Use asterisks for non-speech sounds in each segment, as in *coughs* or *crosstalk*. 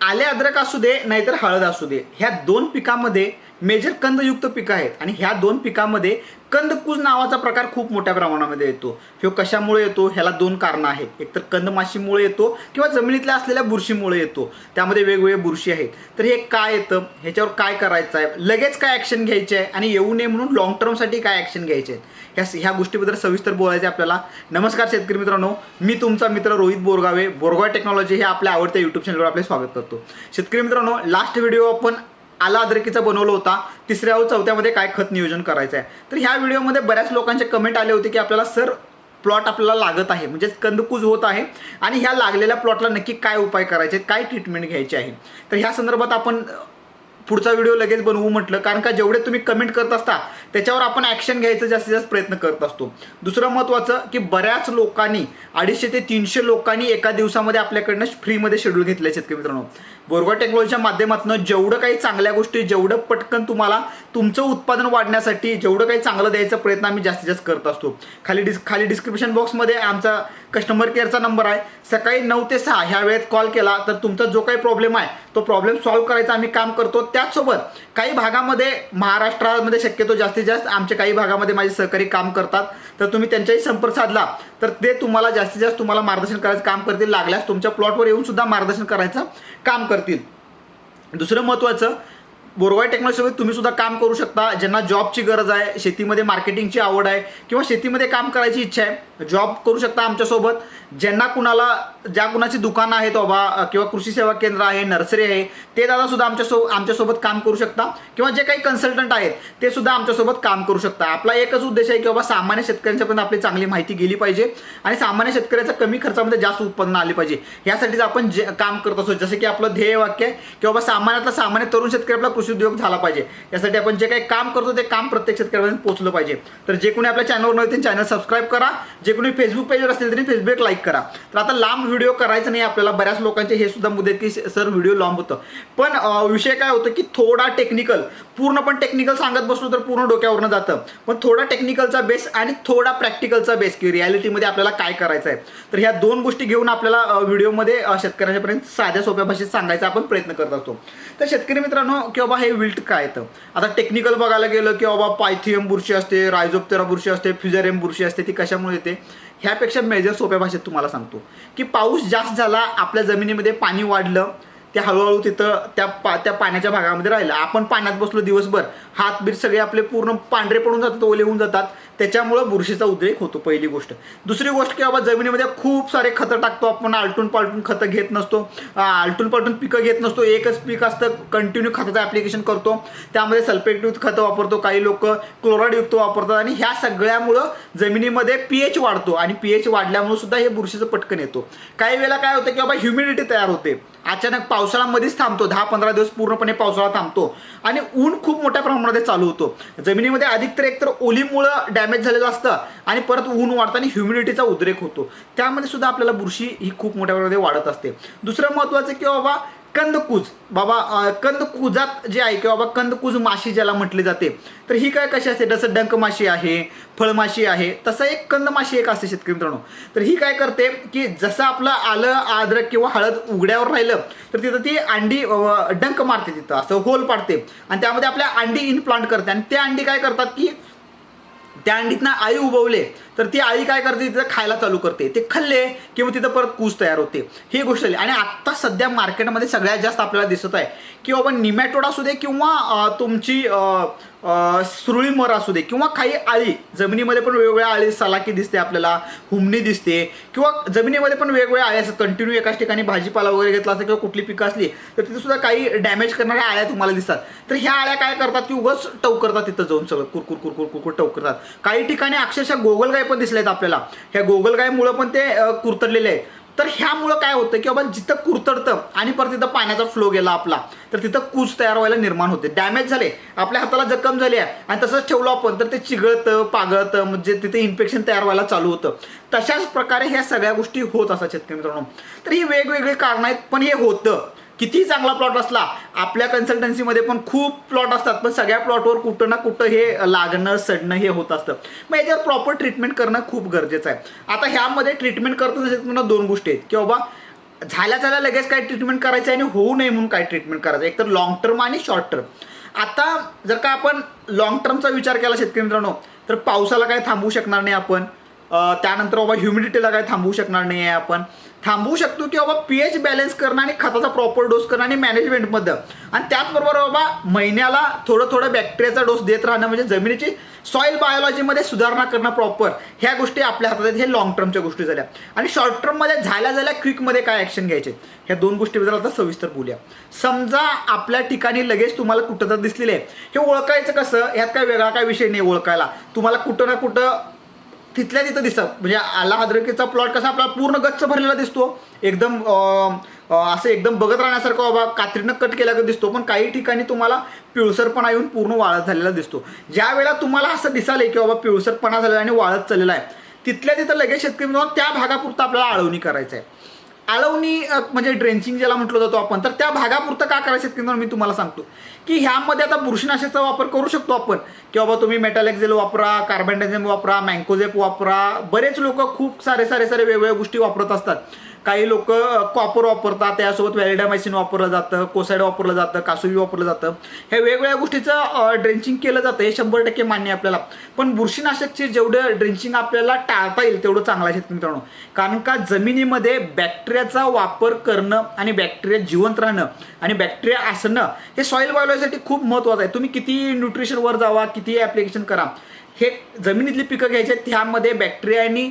आले अद्रक असू दे नाहीतर हळद असू दे. ह्या दोन पिकामध्ये मेजर कंदयुक्त पिकं आहेत. आणि ह्या दोन पिकामध्ये कंदकूज नावाचा प्रकार खूप मोठ्या प्रमाणामध्ये येतो. ह्यो कशामुळे येतो? ह्याला दोन कारणं आहेत. एकतर कंदमाशीमुळे येतो किंवा जमिनीतल्या असलेल्या बुरशीमुळे येतो. त्यामध्ये वेगवेगळे बुरशी आहेत. तर हे काय येतं? ह्याच्यावर काय करायचं आहे? लगेच काय ॲक्शन घ्यायचे आहे? आणि येऊ नये म्हणून लॉंग टर्मसाठी काय ॲक्शन घ्यायचे आहेत? ह्या ह्या गोष्टीबद्दल सविस्तर बोलायचं आहे आपल्याला. नमस्कार शेतकरी मित्रांनो. मी तुमचा मित्र रोहित बोरगावे. बोरगाव टेक्नॉलॉजी हे आपल्या आवडत्या युट्यूब चॅनलवर आपले स्वागत करतो. शेतकरी मित्रांनो लास्ट व्हिडिओ आपण आला अद्रकीचा बनवला होता. तिसऱ्या व चौथ्यामध्ये काय खत नियोजन करायचं आहे तर ह्या व्हिडिओमध्ये बऱ्याच लोकांचे कमेंट आले होते की आपल्याला सर प्लॉट आपल्याला लागत आहे. म्हणजे कंदकूज होत आहे. आणि ह्या लागलेल्या प्लॉटला नक्की काय उपाय करायचे? काय ट्रीटमेंट घ्यायची आहे? तर ह्या संदर्भात आपण पुढचा व्हिडिओ लगेच बनवू म्हटलं. कारण का जेवढे तुम्ही कमेंट करत असता त्याच्यावर आपण ॲक्शन घ्यायचं जास्तीत जास्त प्रयत्न करत असतो. दुसरं महत्त्वाचं की बऱ्याच लोकांनी अडीचशे ते तीनशे लोकांनी एका दिवसामध्ये आपल्याकडनं फ्रीमध्ये शेड्यूल घेतलं शेतकरी मित्रांनो. बोरगा टेक्नॉलॉजीच्या माध्यमातून जेवढं काही चांगल्या गोष्टी जेवढं पटकन तुम्हाला तुमचं उत्पादन वाढण्यासाठी जेवढं काही चांगलं द्यायचा प्रयत्न आम्ही जास्तीत जास्त करत असतो. खाली डिस् खाली डिस्क्रिप्शन बॉक्समध्ये आमचा कस्टमर केअरचा नंबर आहे. सकाळी नऊ ते सहा ह्या वेळेत कॉल केला तर तुमचा जो काही प्रॉब्लेम आहे तो प्रॉब्लेम सॉल्व्ह करायचा आम्ही काम करतो. त्याचसोबत काही भागामध्ये महाराष्ट्रामध्ये शक्यतो जास्तीत जास्त आमच्या काही भागामध्ये माझे सहकारी काम करतात. तर तुम्ही त्यांच्याही संपर्क साधला तर ते तुम्हाला जास्तीत जास्त तुम्हाला मार्गदर्शन करायचं काम करतील. लागल्यास तुमच्या प्लॉटवर येऊन सुद्धा मार्गदर्शन करायचं काम करतील. दुसरं महत्त्वाचं बोरवाय टेक्नॉलॉजीसोबत तुम्ही सुद्धा काम करू शकता. ज्यांना जॉबची गरज आहे शेतीमध्ये मार्केटिंगची आवड आहे किंवा शेतीमध्ये काम करायची इच्छा आहे जॉब करू शकता आमच्यासोबत. ज्यांना कुणाला ज्या कुणाची दुकानं आहेत बाबा किंवा कृषी सेवा केंद्र आहे नर्सरी आहे ते दादा सुद्धा आमच्यासो आमच्यासोबत काम करू शकता. किंवा जे काही कन्सल्टंट आहेत ते सुद्धा आमच्यासोबत काम करू शकता. आपला एकच उद्देश आहे की बाबा सामान्य शेतकऱ्यांच्यापर्यंत आपली चांगली माहिती गेली पाहिजे आणि सामान्य शेतकऱ्याचं कमी खर्चामध्ये जास्त उत्पन्न आले पाहिजे. यासाठीच आपण जे काम करत असतो. जसं की आपलं ध्येय वाक्य आहे की बाबा सामान्यातला सामान्य तरुण शेतकरी आपला कृषी उद्योग झाला पाहिजे. यासाठी आपण जे काही काम करतो ते काम प्रत्येक शेतकऱ्यापर्यंत पोहोचलं पाहिजे. तर जे कोणी आपल्या चॅनलवर नव्हते चॅनल सबस्क्राईब करा. जे कोणी फेसबुक पेजवर असतील तरी फेसबुक लाईक करा. तर आता लांब व्हिडिओ करायचं नाही आपल्याला बऱ्याच लोकांचे हे सुद्धा मुद्दे की सर व्हिडिओ लांब होतं. पण विषय काय होतं की थोडा टेक्निकल पूर्ण पण टेक्निकल सांगत बसलो तर पूर्ण डोक्यावरनं जातं. पण थोडा टेक्निकलचा बेस आणि थोडा प्रॅक्टिकलचा बेस की रियालिटीमध्ये आपल्याला काय करायचं आहे तर ह्या दोन गोष्टी घेऊन आपल्याला व्हिडिओमध्ये शेतकऱ्यांच्यापर्यंत साध्या सोप्या भाषेत सांगायचा आपण प्रयत्न करत असतो. तर शेतकरी मित्रांनो की बाबा हे विल्ट काय येतं आता टेक्निकल बघायला गेलं की बाबा पायथियम बुरशी असते रायझोप्तेरा बुरशी असते फ्युझेरियम बुरशी असते ती कशामुळे येते? ह्यापेक्षा मेजर सोप्या भाषेत तुम्हाला सांगतो. की पाऊस जास्त झाला आपल्या जमिनीमध्ये पाणी वाढलं ते हळूहळू तिथं त्या पा त्या पाण्याच्या भागामध्ये राहिलं. आपण पाण्यात बसलो दिवसभर हातबीर सगळे आपले पूर्ण पांढरे पडून जातात ओले होऊन जातात. त्याच्यामुळं बुरशीचा उद्रेक होतो पहिली गोष्ट. दुसरी गोष्ट की बाबा जमिनीमध्ये खूप सारे खतं टाकतो आपण आलटून पालटून खतं घेत नसतो. आलटून पालटून पिकं घेत नसतो. एकच पीक असतं कंटिन्यू खताचं ॲप्लिकेशन करतो. त्यामध्ये सल्फेटयुक्त खतं वापरतो काही लोक क्लोराईडयुक्त वापरतात आणि ह्या सगळ्यामुळं जमिनीमध्ये पी एच वाढतो. आणि पी एच वाढल्यामुळं सुद्धा हे बुरशीचं पटकन येतो. काही वेळेला काय होतं की बाबा ह्युमिडिटी तयार होते. अचानक पावसाळ्यामध्येच थांबतो. दहा पंधरा दिवस पूर्णपणे पावसाळा थांबतो. आणि ऊन खूप मोठ्या प्रमाणामध्ये चालू होतो. जमिनीमध्ये अधिक तर एकतर ओलीमुळं डॅमेज झालेलं असतं आणि परत ऊन वाढतं आणि ह्युमिडिटीचा उद्रेक होतो. त्यामध्ये सुद्धा आपल्याला बुरशी ही खूप मोठ्या प्रमाणामध्ये वाढत असते. दुसरं महत्त्वाचं की बाबा कंदकूज. बाबा कंदकुजात जे आहे की बाबा कंदकूज माशी ज्याला म्हटली जाते तर ही काय कशी असते? जसं डंक माशी आहे फळमाशी आहे तसं एक कंदमाशी एक असते शेतकरी मित्रांनो. तर ही काय करते की जसं आपलं आलं आद्रक किंवा हळद उघड्यावर राहिलं तर तिथं ती अंडी डंक मारते तिथं असं होल पाडते. आणि त्यामध्ये आपल्या अंडी इनप्लांट करते. आणि त्या अंडी काय करतात की त्या अंडीतनं आई उभवले तर ती आई काय करते तिथं खायला चालू करते. ते खाल्ले किंवा तिथं परत कूस तयार होते. ही गोष्ट झाली. आणि आत्ता सध्या मार्केटमध्ये सगळ्यात जास्त आपल्याला दिसत आहे की बाबा निमॅटोड असू दे किंवा तुमची सुरळी मर असू दे किंवा काही आळी जमिनीमध्ये पण वेगवेगळ्या आळी सलाकी दिसते आपल्याला हुमणी दिसते किंवा जमिनीमध्ये पण वेगवेगळ्या आळ्या असतात. कंटिन्यू एकाच ठिकाणी भाजीपाला वगैरे घेतला असेल किंवा कुठली पिकं असली तर तिथे सुद्धा काही डॅमेज करणाऱ्या आळ्या तुम्हाला दिसतात. तर ह्या आळ्या काय करतात? की उगाच टवकरतात तिथं जाऊन सगळं कुरकुर कुरकुर कुरकुर टवकरतात. काही ठिकाणी अक्षरशः गोगलगाय पण दिसल्या आहेत आपल्याला. ह्या गोगलगायमुळं पण ते कुरतडलेले आहेत. तर ह्यामुळं काय होतं की बाबा जिथं कुरतडतं आणि परत तिथं पाण्याचा फ्लो गेला आपला तर तिथं कूच तयार व्हायला निर्माण होते. डॅमेज झाले. आपल्या हाताला जखम झाली आहे. आणि तसंच ठेवलं आपण तर ते चिघळतं पागळतं म्हणजे तिथे इन्फेक्शन तयार व्हायला चालू होतं. तशाच प्रकारे ह्या सगळ्या गोष्टी होत असतात शेतकरी मित्रांनो. तर ही वेगवेगळी कारणं आहेत पण हे होतं. किती चांगला प्लॉट असला आपल्या कन्सल्टन्सीमध्ये पण खूप प्लॉट असतात पण सगळ्या प्लॉटवर कुठं ना कुठं हे लागणं सडणं हे होत असतं. मग याच्यावर प्रॉपर ट्रीटमेंट करणं खूप गरजेचं आहे. आता ह्यामध्ये ट्रीटमेंट करत तुम्हाला दोन गोष्टी आहेत की बाबा झाल्या झाल्या लगेच काय ट्रीटमेंट करायचं आणि होऊ नये म्हणून काय ट्रीटमेंट करायचं एक तर लॉंग टर्म आणि शॉर्ट टर्म आता जर का आपण लॉंग टर्मचा विचार केला शेतकरी मित्रांनो तर पावसाला काय थांबवू शकणार नाही आपण. त्यानंतर बाबा ह्युमिडिटीला काय थांबवू शकणार नाही आहे आपण. थांबवू शकतो की बाबा पी एच बॅलन्स करणं आणि खताचा प्रॉपर डोस करणं आणि मॅनेजमेंटमध्ये आणि त्याचबरोबर बाबा महिन्याला थोडं थोडं बॅक्टेरियाचा डोस देत राहणं म्हणजे जमिनीची सॉईल बायोलॉजीमध्ये सुधारणा करणं प्रॉपर ह्या गोष्टी आपल्या हातात आहेत हे लॉंग टर्मच्या गोष्टी झाल्या. आणि शॉर्ट टर्ममध्ये झाल्या झाल्या क्विकमध्ये काय ॲक्शन घ्यायचे? ह्या दोन गोष्टीबद्दल आता सविस्तर बोलूया. समजा आपल्या ठिकाणी लगेच तुम्हाला कुठं तर दिसलेले आहे. हे ओळखायचं कसं? ह्यात काय वेगळा काय विषय नाही ओळखायला. तुम्हाला कुठं ना कुठं तिथल्या तिथं दिसतात. म्हणजे आला अद्रकीचा प्लॉट कसा आपला पूर्ण गच्च भरलेला दिसतो. एकदम असं एकदम बघत राहण्यासारखं बाबा कात्रीनं कट केला दिसतो. पण काही ठिकाणी तुम्हाला पिळसरपणा येऊन पूर्ण वाळत झालेला दिसतो. ज्या वेळेला तुम्हाला असं दिसालंय की बाबा पिळसरपणा झालेला आणि वाळत चाललेला आहे तिथल्या तिथं लगेच शेतकरी मित्रांनो त्या भागापुरतं आपल्याला आळवणी करायचं आहे आळवणी म्हणजे ड्रेंचिंग ज्याला म्हटलं जातो आपण तर त्या भागापुरतं का करायचं शेतकरी मी तुम्हाला सांगतो. की ह्यामध्ये आता बुरशीनाशाचा वापर करू शकतो आपण. की बाबा तुम्ही मेटॅलेक्झेल वापरा कार्बनडायझेम वापरा मँकोझेप वापरा. बरेच लोक खूप सारे सारे सारे वेगवेगळ्या गोष्टी वापरत असतात. काही लोक कॉपर वापरतात त्यासोबत व्हॅलिडामायसिन वापरलं जातं कोसाईड वापरलं जातं कासुवी वापरलं जातं. हे वेगवेगळ्या गोष्टीचं ड्रेंचिंग केलं जातं हे शंभर टक्के मान्य आपल्याला. पण बुरशीनाशकचे जेवढं ड्रेंचिंग आपल्याला टाळता येईल तेवढं चांगलं आहे मित्रांनो. कारण का जमिनीमध्ये बॅक्टेरियाचा वापर करणं आणि बॅक्टेरिया जिवंत राहणं आणि बॅक्टेरिया असणं हे सॉईल बायोलॉजीसाठी खूप महत्त्वाचं आहे. तुम्ही किती न्यूट्रिशनवर जावा किती ॲप्लिकेशन करा. हे जमिनीतली पिकं घ्यायची आहेत त्यामध्ये बॅक्टेरिया आणि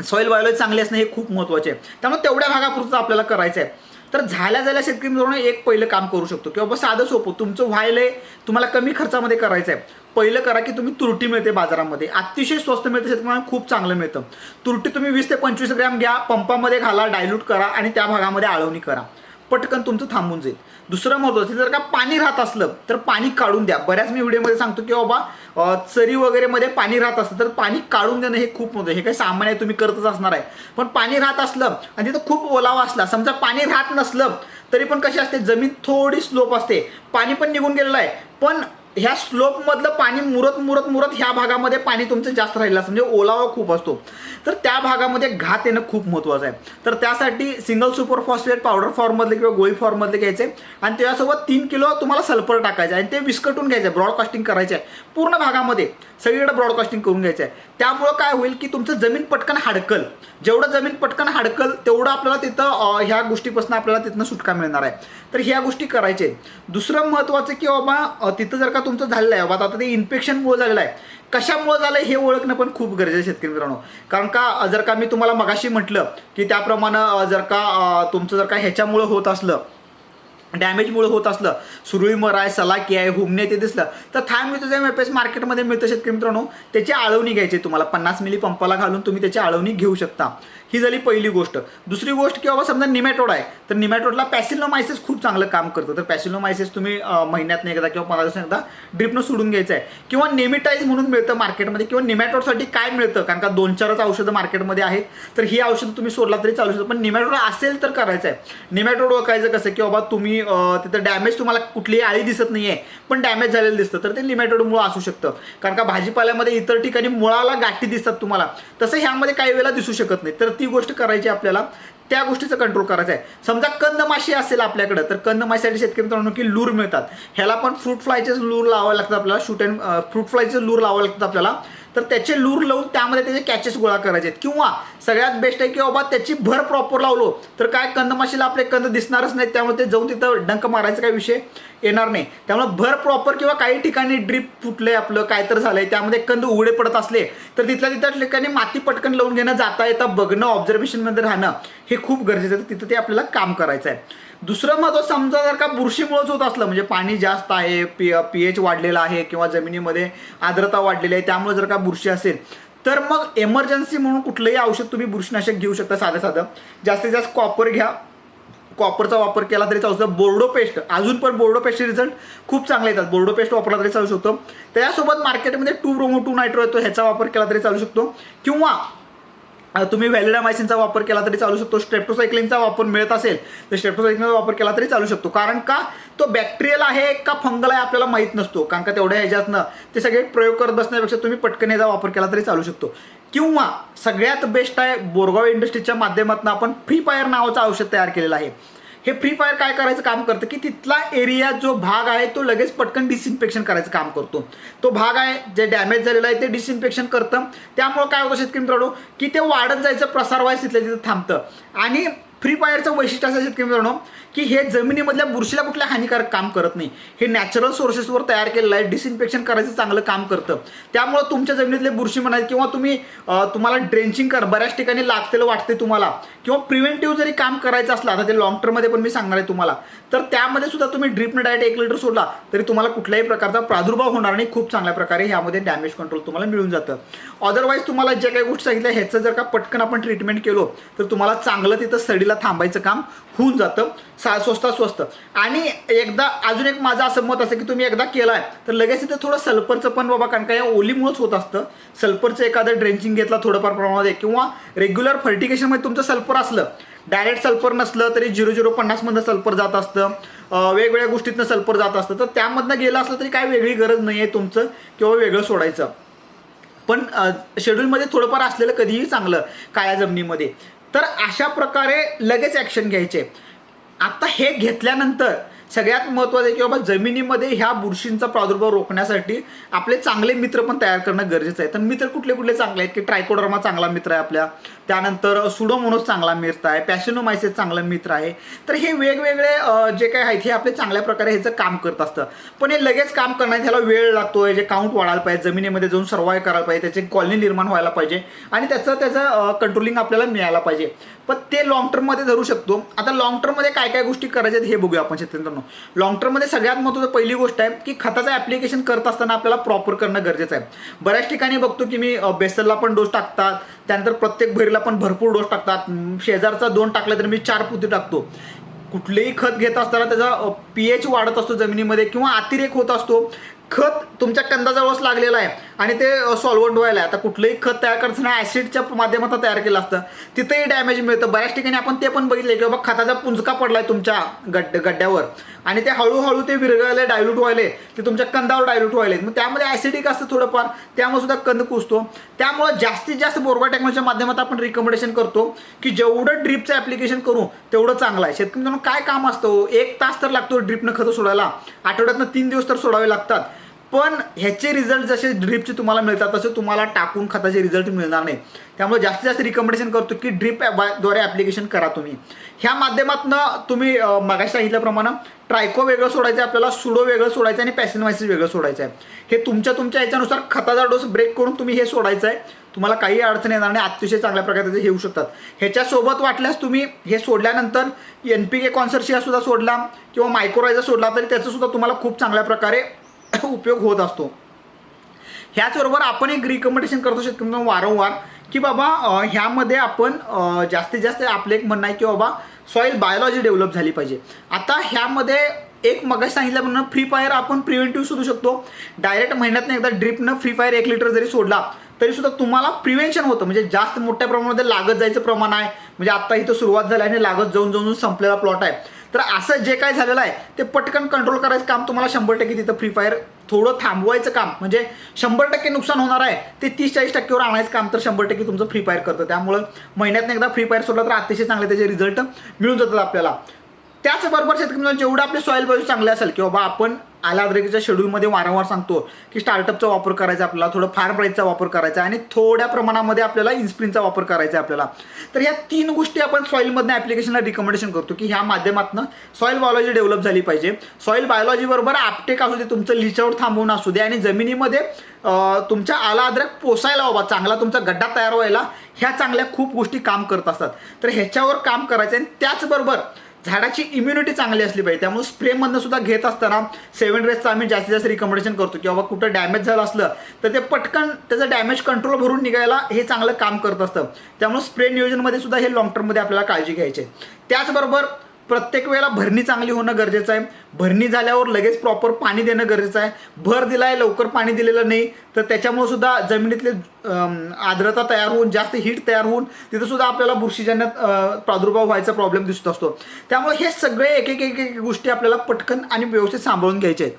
सॉईल बायोलॉजी चांगली असणं हे खूप महत्त्वाचे आहे. त्यामुळे तेवढ्या भागापुरतं आपल्याला करायचं आहे तर झाल्या झाल्या शेतकरी मित्रांनो एक पहिलं काम करू शकतो. किंवा बाबा साधं सोपं. तुमचं व्हायलंय तुम्हाला कमी खर्चामध्ये करायचं आहे पहिलं करा की तुम्ही तुरटी मिळते बाजारामध्ये. अतिशय स्वस्त मिळते शेतकऱ्यांना खूप चांगलं मिळतं. तुरटी तुम्ही वीस ते पंचवीस ग्रॅम घ्या पंपामध्ये घाला डायल्यूट करा आणि त्या भागामध्ये आळवणी करा. पटकन तुमचं थांबून जाईल. दुसरं महत्त्वाचं जर का पाणी राहत असलं तर पाणी काढून द्या. बऱ्याच मी व्हिडिओमध्ये सांगतो की बाबा चरी वगैरेमध्ये पाणी राहत असतं तर पाणी काढून देणं हे खूप महत्त्वाचं हे काही सामान्य आहे, तुम्ही करतच असणार आहे. पण पाणी राहत असलं आणि तिथं खूप ओलावा असला समजा पाणी राहत नसलं तरी पण कशी असते? जमीन थोडी स्लोप असते. पाणी पण निघून गेलेलं आहे. पण ह्या स्लोपमधलं पाणी मुरत मुरत मुरत ह्या भागामध्ये पाणी तुमचं जास्त राहिलं असतं. म्हणजे ओलावा खूप असतो. तर त्या भागामध्ये घात येणं खूप महत्त्वाचं आहे. तर त्यासाठी सिंगल सुपर फॉस्फेट पावडर फॉर्ममधले किंवा गोळी फॉर्ममधले घ्यायचे. आणि त्यासोबत तीन किलो तुम्हाला सल्फर टाकायचं आहे. आणि ते विस्कटून घ्यायचं आहे. ब्रॉडकास्टिंग करायचं आहे. पूर्ण भागामध्ये सगळीकडे ब्रॉडकास्टिंग करून घ्यायचं आहे. त्यामुळं काय होईल की तुमचं जमीन पटकन हाडकल. जेवढं जमीन पटकन हाडकल तेवढं आपल्याला तिथं ह्या गोष्टीपासून आपल्याला तिथनं सुटका मिळणार आहे. तर ह्या गोष्टी करायच्या आहेत दुसरं महत्त्वाचं की बाबा तिथं जर का तुमचं झालेलं आहे बाबा आता ते इन्फेक्शनमुळे झालेलं आहे. कशामुळे झालं हे ओळखणं पण खूप गरजेचं आहे शेतकरी मित्रांनो. कारण का जर का मी तुम्हाला मगाशी म्हटलं की त्याप्रमाणे जर का तुमचं जर का ह्याच्यामुळं होत असलं डॅमेजमुळे होत असलं सुरुई मराय आहे सलाकी आहे हुमने ते दिसलं तर थायमिथोझॅम एपेस मार्केटमध्ये मिळतं शेतकरी मित्रांनो. त्याची आळवणी घ्यायची तुम्हाला. पन्नास मिली पंपाला घालून तुम्ही त्याची आळवणी घेऊ शकता. ही झाली पहिली गोष्ट. दुसरी गोष्ट की बाबा समजा निमॅटोड आहे तर निमॅटोडला पॅसिलोमायसिस खूप चांगलं काम करतं. तर पॅसिलोमायसिस तुम्ही महिन्यात एकदा किंवा पंधरा दिवसात एकदा ड्रिपनं सोडून घ्यायचं आहे. किंवा नेमिटाईज म्हणून मिळतं मार्केटमध्ये किंवा निमॅटोडसाठी काय मिळतं? कारण का दोन चारच औषधं मार्केटमध्ये आहेत. तर ही औषधं तुम्ही सोडला तरी चालू शकतो. पण निमॅटोड असेल तर करायचं आहे. निमॅटोड ओळखायचं कसं की बाबा तुम्ही तिथं डॅमेज तुम्हाला कुठलीही आळी दिसत नाही आहे पण डॅमेज झालेलं दिसतं. तर ते निमॅटोडमुळं असू शकतं. कारण का भाजीपाल्यामध्ये इतर ठिकाणी मुळाला गाठी दिसतात तुम्हाला. तसं ह्यामध्ये काही वेळेला दिसू शकत नाही. तर ती गोष्ट करायची आपल्याला त्या गोष्टीचं कंट्रोल करायचं आहे समजा कंदमाशी असेल आपल्याकडं तर कंदमाशीसाठी शेतकरी मित्रांनो की लूर मिळतात. ह्याला पण फ्रूट फ्लायचेच लूर लावायला लागतात आपल्याला शूट अँड फ्रूट फ्लायचे लूर लावायला लागतात आपल्याला. तर त्याचे लूर लावून त्यामध्ये त्याचे कॅचेस गोळा करायचे आहेत. किंवा सगळ्यात बेस्ट आहे की बाबा त्याची भर प्रॉपर लावलो तर काय कंदमाशीला आपले कंद दिसणारच नाहीत त्यामुळे ते जाऊन तिथं डंक मारायचा काही विषय येणार नाही. त्यामुळे भर प्रॉपर किंवा काही ठिकाणी ड्रीप फुटले आपलं काय तर झालंय त्यामध्ये कंद उघडे पडत असले तर तिथल्या तिथल्या ठिकाणी माती पटकन लावून घेणं जाता येतं बघणं ऑब्झर्वेशनमध्ये राहणं हे खूप गरजेचं आहे. तिथं ते आपल्याला काम करायचं आहे. दुसरं महत्त्व समजा जर का बुरशीमुळेच होत असलं म्हणजे पाणी जास्त आहे पी पी एच वाढलेलं आहे किंवा जमिनीमध्ये आर्द्रता वाढलेली आहे त्यामुळे जर का बुरशी असेल तर मग एमर्जन्सी म्हणून कुठलंही औषध तुम्ही बुरशीनाशक घेऊ शकता साधं साधं. जास्तीत जास्त कॉपर घ्या. कॉपरचा वापर केला तरी चालू शकतो बोर्डो पेस्ट अजून पण बोर्डो पेस्टचे रिझल्ट खूप चांगले येतात. बोर्डो पेस्ट वापरला तरी चालू शकतो. त्यासोबत मार्केटमध्ये टू ब्रोमो टू नायट्रो येतो ह्याचा वापर केला तरी चालू शकतो. किंवा तुम्ही व्हॅलिडामायसिनचा वापर केला तरी चालू शकतो स्ट्रेप्टोसायक्लिनचा वापर मिळत असेल तर स्ट्रेप्टोसायक्लिनचा वापर केला तरी चालू शकतो. कारण का? तो बॅक्टेरियल आहे का फंगल आहे आपल्याला माहीत नसतो. कारण का तेवढ्या ह्याच्यातनं ते सगळे प्रयोग करत बसण्यापेक्षा तुम्ही पटकन याचा वापर केला तरी चालू शकतो. किंवा सगळ्यात बेस्ट आहे बोरगाव इंडस्ट्रीच्या माध्यमातून आपण फ्री फायर नावाचं औषध तयार केलेलं आहे. हे फ्री फायर काय करायचं काम करतं की तिथला एरिया जो भाग आहे तो लगेच पटकन डिसइन्फेक्शन करायचं काम करतो. तो भाग आहे जे डॅमेज झालेला आहे ते डिसइन्फेक्शन करतं. त्यामुळं काय होतं शेतकरी मित्रांनो की ते वाढत जायचं प्रसार व्हायचं तिथल्या तिथं थांबतं. आणि फ्री फायरचं वैशिष्ट्य असं शेतकरी मित्रांनो की हे जमिनीमधल्या बुरशीला कुठल्या हानिकारक काम करत नाही. हे नॅचरल सोर्सेसवर तयार केलेलं आहे डिसइन्फेक्शन करायचं चांगलं काम करतं. त्यामुळं तुमच्या जमिनीतले बुरशी म्हणाल किंवा तुम्ही तुम्हाला ड्रेंचिंग कर बऱ्याच ठिकाणी लागतेलं वाटते तुम्हाला किंवा प्रिव्हेंटिव्ह जरी काम करायचं असलं आता ते लॉंग टर्ममध्ये पण मी सांगणार आहे तुम्हाला तर त्यामध्ये सुद्धा तुम्ही ड्रिपने डायरेक्ट एक लिटर सोडला तरी तुम्हाला कुठल्याही प्रकारचा प्रादुर्भाव होणार नाही. खूप चांगल्या प्रकारे ह्यामध्ये डॅमेज कंट्रोल तुम्हाला मिळून जातं. अदरवाईज तुम्हाला ज्या काही गोष्टी सांगितल्या ह्याचं जर का पटकन आपण ट्रीटमेंट केलो तर तुम्हाला चांगलं तिथं तिला थांबायचं काम होऊन जातं. सा स्वस्तात स्वस्त. आणि एकदा अजून एक माझं असं मत असं की तुम्ही एकदा केलाय तर लगेच इथं थोडं सल्फरचं पण बाबा कारण का या ओलीमुळंच होत असतं. सल्फरचं एखादं ड्रेंचिंग घेतला थोडंफार प्रमाणामध्ये किंवा रेग्युलर फर्टिकेशनमध्ये तुमचं सल्फर असलं डायरेक्ट सल्फर नसलं तरी झिरो झिरो पन्नासमधनं सल्फर जात असतं. वेगवेगळ्या गोष्टीतनं सल्फर जात असतं. तर त्यामधनं गेलं असलं तरी काय वेगळी गरज नाही आहे तुमचं किंवा वेगळं सोडायचं. पण शेड्यूलमध्ये थोडंफार असलेलं कधीही चांगलं काळ्या जमिनीमध्ये. तर अशा प्रकारे लगेच ॲक्शन घ्यायचे. आता हे घेतल्यानंतर सगळ्यात महत्त्वाचं आहे की बाबा जमिनीमध्ये ह्या बुरशींचा प्रादुर्भाव रोखण्यासाठी आपले चांगले मित्र पण तयार करणं गरजेचं आहे. तर मित्र कुठले कुठले चांगले आहेत की ट्रायकोडर्मा चांगला मित्र आहे आपल्या. त्यानंतर सुडोमोनोस चांगला मित्र आहे. पॅशनोमायसेस चांगला मित्र आहे. तर हे वेगवेगळे जे काही आहेत हे आपले चांगल्या प्रकारे ह्याचं काम करत असतं. पण हे लगेच काम करण्यात ह्याला वेळ लागतो जे काउंट वाढायला पाहिजे जमिनीमध्ये जाऊन सर्वाय करायला पाहिजे. त्याची कॉलनी निर्माण व्हायला पाहिजे. आणि त्याचं त्याचं कंट्रोलिंग आपल्याला मिळायला पाहिजे. पण ते लॉंग टर्ममध्ये धरू शकतो. आता लॉंग टर्ममध्ये काय काय गोष्टी करायच्या आहेत हे बघूया आपण शेतकऱ्यांनो लॉंग टर्ममध्ये सगळ्यात महत्त्वाचं पहिली गोष्ट आहे की खताचं ॲप्लिकेशन करत असताना आपल्याला प्रॉपर करणं गरजेचं आहे. बऱ्याच ठिकाणी बघतो की मी बेसलला पण डोस टाकतात त्यानंतर प्रत्येक भरीला पण भरपूर डोस टाकतात. शेजारचा दोन टाकला तर मी चार पुती टाकतो. कुठलेही खत घेत असताना त्याचा पी एच वाढत असतो जमिनीमध्ये किंवा अतिरेक होत असतो. खत तुमच्या कंदाजवळच लागलेला आहे. आणि ते सॉल्वंट व्हायला. आता कुठलंही खत तयार करताना ॲसिडच्या माध्यमातून तयार केलं असतं तिथंही डॅमेज मिळतं. बऱ्याच ठिकाणी आपण ते पण बघितलं की बाबा खताचा पुंजका पडलाय तुमच्या गड्ड गड्ड्यावर. आणि ते हळूहळू ते विरघळले डायल्यूट व्हायले. ते तुमच्या कंदावर डायल्यूट व्हायले. मग त्यामध्ये ॲसिडिक असतं थोडंफार. त्यामुळे सुद्धा कंद कुसतो त्यामुळं जास्तीत जास्त बोरगा टेक्नॉलॉजीच्या माध्यमातून आपण रिकमेंडेशन करतो की जेवढं ड्रिपचं ॲप्लिकेशन करू तेवढं चांगलं आहे. शेतकरी काय काम असतं? एक तास तर लागतो ड्रिपनं खतं सोडायला. आठवड्यातनं तीन दिवस तर सोडावे लागतात. पण ह्याचे रिझल्ट जसे ड्रीपचे तुम्हाला मिळतात तसे तुम्हाला टाकून खताचे रिझल्ट मिळणार नाही. त्यामुळे जास्तीत जास्त रिकमेंडेशन करतो की ड्रीपद्वारे ॲप्लिकेशन करा तुम्ही. ह्या माध्यमातून तुम्ही मागाशी सांगितल्याप्रमाणे ट्रायको वेगळं सोडायचं आहे आपल्याला सुडो वेगळं सोडायचं आहे आणि पॅसिनवायसिस वेगळं सोडायचं आहे हे तुमच्या तुमच्या ह्याच्यानुसार खताचा डोस ब्रेक करून तुम्ही हे सोडायचं आहे तुम्हाला काही अडचण येणार नाही अतिशय चांगल्या प्रकारे त्याचे येऊ शकतात. ह्याच्यासोबत वाटल्यास तुम्ही हे सोडल्यानंतर एन पी के कॉन्सर्शियासुद्धा सोडला किंवा मायक्रोरायझा सोडला तरी त्याचंसुद्धा तुम्हाला खूप चांगल्या प्रकारे *coughs* उपयोग होत असतो. ह्याचबरोबर आपण एक रिकमेंडेशन करतो शेतकऱ्यांना वारंवार की बाबा ह्यामध्ये आपण जास्तीत जास्त आपलं एक म्हणणं आहे की बाबा सॉईल बायोलॉजी डेव्हलप झाली पाहिजे. आता ह्यामध्ये एक मगाशी सांगितल्याप्रमाणे फ्री फायर आपण प्रिव्हेंटिव्ह शोधू शकतो. डायरेक्ट महिन्यातनं एकदा ड्रिपनं फ्री फायर एक लिटर जरी सोडला तरी सुद्धा तुम्हाला प्रिव्हेन्शन होतं. म्हणजे जास्त मोठ्या प्रमाणामध्ये लागत जायचं प्रमाण आहे. म्हणजे आत्ता इथं सुरुवात झाली आणि लागत जाऊन जाऊन संपलेला प्लॉट आहे. तर असं जे काय झालेलं आहे ते पटकन कंट्रोल करायचं काम तुम्हाला शंभर टक्के तिथं फ्री फायर थोडं थांबवायचं काम. म्हणजे शंभर टक्के नुकसान होणार आहे ते तीस चाळीस टक्केवर आणायचं काम तर शंभर टक्के तुमचं फ्री फायर करतं. त्यामुळं महिन्यातनं एकदा फ्री फायर सोडलं तर अतिशय चांगले त्याचे रिझल्ट मिळून जातात आपल्याला. त्याचबरोबर शेतकरी जेवढं आपले सॉईल बाजू चांगले असेल की बाबा आपण आलाद्रेकीच्या शेड्यूलमध्ये वारंवार सांगतो की स्टार्टअपचा वापर करायचा आपल्याला थोडं फार प्राईजचा वापर करायचा आणि थोड्या प्रमाणामध्ये आपल्याला इन्स्प्रिनचा वापर करायचा आहे आपल्याला. तर ह्या तीन गोष्टी आपण सॉईलमधनं ॲप्लिकेशनला रिकमेंडेशन करतो की ह्या माध्यमातून सॉईल बायोलॉजी डेव्हलप झाली पाहिजे. सॉईल बायोलॉजीबरोबर आपटेक असू दे तुमचं लिचआउट थांबवून असू दे आणि जमिनीमध्ये तुमच्या आला अद्रक पोसायला बाबा चांगला तुमचा गड्डा तयार व्हायला ह्या चांगल्या खूप गोष्टी काम करत असतात. तर ह्याच्यावर काम करायचं आणि त्याचबरोबर झाडाची इम्युनिटी चांगली असली पाहिजे. त्यामुळे स्प्रेमधनं सुद्धा घेत असताना सेवन रेसचं आम्ही जास्तीत जास्त रिकमेंडेशन करतो की बाबा कुठं डॅमेज झालं असलं तर ते पटकन त्याचं डॅमेज कंट्रोल भरून निघायला हे चांगलं काम करत असतं. त्यामुळे स्प्रे नियोजनमध्ये सुद्धा हे लॉंग टर्ममध्ये आपल्याला काळजी घ्यायची आहे. त्याचबरोबर प्रत्येक वेळेला भरणी चांगली होणं गरजेचं आहे. भरणी झाल्यावर लगेच प्रॉपर पाणी देणं गरजेचं आहे. भर दिला आहे लवकर पाणी दिलेलं नाही तर त्याच्यामुळे सुद्धा जमिनीतले आर्द्रता तयार होऊन जास्त हीट तयार होऊन तिथं सुद्धा आपल्याला बुरशीजन्य प्रादुर्भाव व्हायचा प्रॉब्लेम दिसत असतो. त्यामुळे हे सगळे एक एक एक एक गोष्टी आपल्याला पटकन आणि व्यवस्थित सांभाळून घ्यायचे आहेत.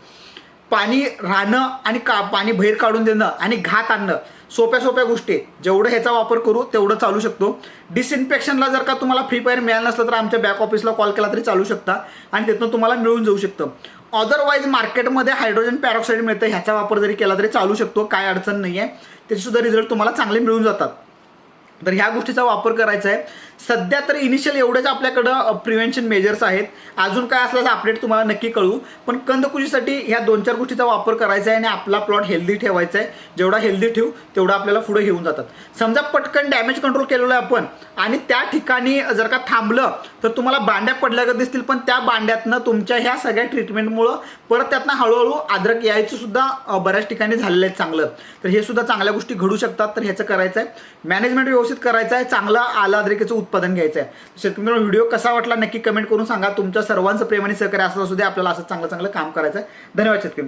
पाणी राहणं आणि का पाणी बाहेर काढून देणं आणि घात आणणं सोप्या सोप्या गोष्टी. जेवढं ह्याचा वापर करू तेवढं चालू शकतो. डिसइन्फेक्शनला जर का तुम्हाला फ्री फायर मिळालं नसलं तर आमच्या बॅक ऑफिसला कॉल केला तरी चालू शकता आणि तिथनं तुम्हाला मिळून जाऊ शकतं. अदरवाईज मार्केटमध्ये हायड्रोजन पॅरॉक्साईड मिळतं ह्याचा वापर जरी केला तरी चालू शकतो काय अडचण नाही आहे त्याचेसुद्धा रिझल्ट तुम्हाला चांगले मिळून जातात. तर ह्या गोष्टीचा वापर करायचा आहे. सध्या तर इनिशियल एवढेच आपल्याकडं प्रिव्हेन्शन मेजर्स आहेत. अजून काय असल्याचं अपडेट तुम्हाला नक्की कळू. पण कंदकुशीसाठी ह्या दोन चार गोष्टीचा वापर करायचा आहे आणि आपला प्लॉट हेल्दी ठेवायचा आहे. जेवढा हेल्दी ठेवू तेवढा आपल्याला पुढे घेऊन जातात. समजा पटकन डॅमेज कंट्रोल केलेलं आहे आपण आणि त्या ठिकाणी जर का थांबलं तर तुम्हाला बांड्या पडल्या दिसतील पण त्या बांड्यातनं तुमच्या ह्या सगळ्या ट्रीटमेंटमुळं परत त्यातनं हळूहळू अद्रक यायचं सुद्धा बऱ्याच ठिकाणी झालेलं आहे चांगलं. तर हे सुद्धा चांगल्या गोष्टी घडू शकतात. तर ह्याचं करायचं आहे. मॅनेजमेंट व्यवस्थित करायचं आहे. चांगलं आलं अद्रकेचं उत्पादन घ्यायचं आहे. शेतकरी व्हिडिओ कसा वाटला नक्की कमेंट करून सांगा. तुमच्या सर्वांचं प्रेम आणि सहकार्य असं असू दे आपल्याला असं चांगलं चांगलं काम करायचं आहे. धन्यवाद शेतकरी